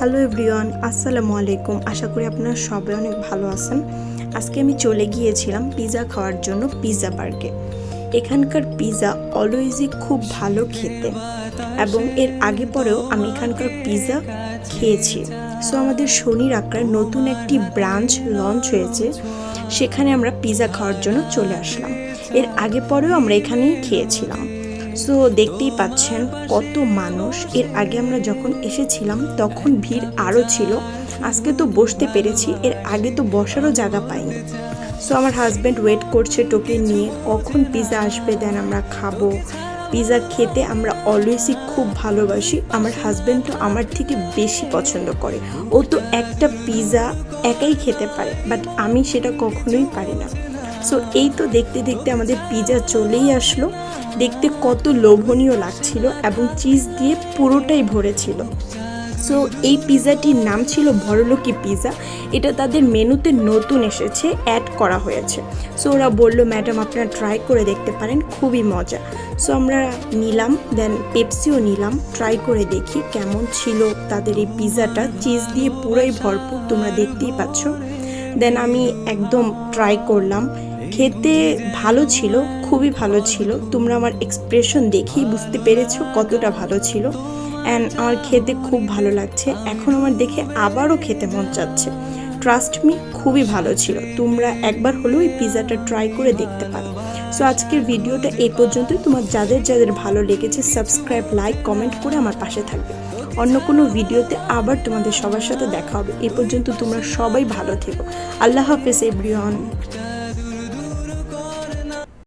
Hello everyone, আসসালামু আলাইকুম। আশা করি আপনারা সবাই অনেক ভালো আছেন। আজকে আমি চলে গিয়েছিলাম পিৎজা খাওয়ার জন্য পিৎজা পার্কে। এখানকার পিৎজা অলওয়েজই খুব ভালো খেতে এবং এর আগে পরেও আমি এখানকার পিৎজা খেয়েছি। সো আমাদের শনির আঁকড়ার নতুন একটি ব্রাঞ্চ লঞ্চ হয়েছে। সেখানে আমরা পিৎজা খাওয়ার জন্য চলে আসলাম। এর আগে পরেও আমরা এখানেই খেয়েছিলাম। সো দেখতেই পাচ্ছেন কত মানুষ। এর আগে আমরা যখন এসেছিলাম, তখন ভিড় আরও ছিল। আজকে তো বসতে পেরেছি, এর আগে তো বসারও জায়গা পাইনি। সো আমার হাজব্যান্ড ওয়েট করছে টোকেন নিয়ে, কখন পিৎজা আসবে দেন আমরা খাব। পিৎজা খেতে আমরা অলওয়েজই খুব ভালোবাসি। আমার হাজব্যান্ড তো আমার থেকে বেশি পছন্দ করে। ও তো একটা পিৎজা একাই খেতে পারে বাট আমি সেটা কখনোই পারি না। সো এই তো দেখতে দেখতে আমাদের পিৎজা চলেই আসলো। দেখতে কত লোভনীয় লাগছিল এবং চিজ দিয়ে পুরোটাই ভরেছিল। সো এই পিৎজাটির নাম ছিল বড়লোকি পিৎজা এটা তাদের মেনুতে নতুন এসেছে অ্যাড করা হয়েছে। সো ওরা বলল ম্যাডাম আপনারা ট্রাই করে দেখতে পারেন, খুবই মজা। সো আমরা নিলাম দেন পেপসিও নিলাম ট্রাই করে দেখি কেমন ছিল তাদের এই পিৎজাটা চিজ দিয়ে পুরোই ভরপুর, তোমরা দেখতেই পাচ্ছ। দেন আমি একদম ট্রাই করলাম খেতে ভালো ছিল, খুবই ভালো ছিল। তোমরা আমার এক্সপ্রেশন দেখেই বুঝতে পেরেছ কতটা ভালো ছিল। অ্যান্ড আমার খেতে খুব ভালো লাগছে। এখন আমার দেখে আবারও খেতে মন চাচ্ছে। ট্রাস্ট মি খুবই ভালো ছিল। তোমরা একবার হলেও এই পিৎজাটা ট্রাই করে দেখতে পারো। সো আজকের ভিডিওটা এই পর্যন্তই। তোমার যাদের যাদের ভালো লেগেছে সাবস্ক্রাইব লাইক কমেন্ট করে আমার পাশে থাকবে। অন্য কোনো ভিডিওতে আবার তোমাদের সবার সাথে দেখা হবে। এ পর্যন্ত তোমরা সবাই ভালো থেকো। আল্লাহ হাফেজ এভরিওয়ান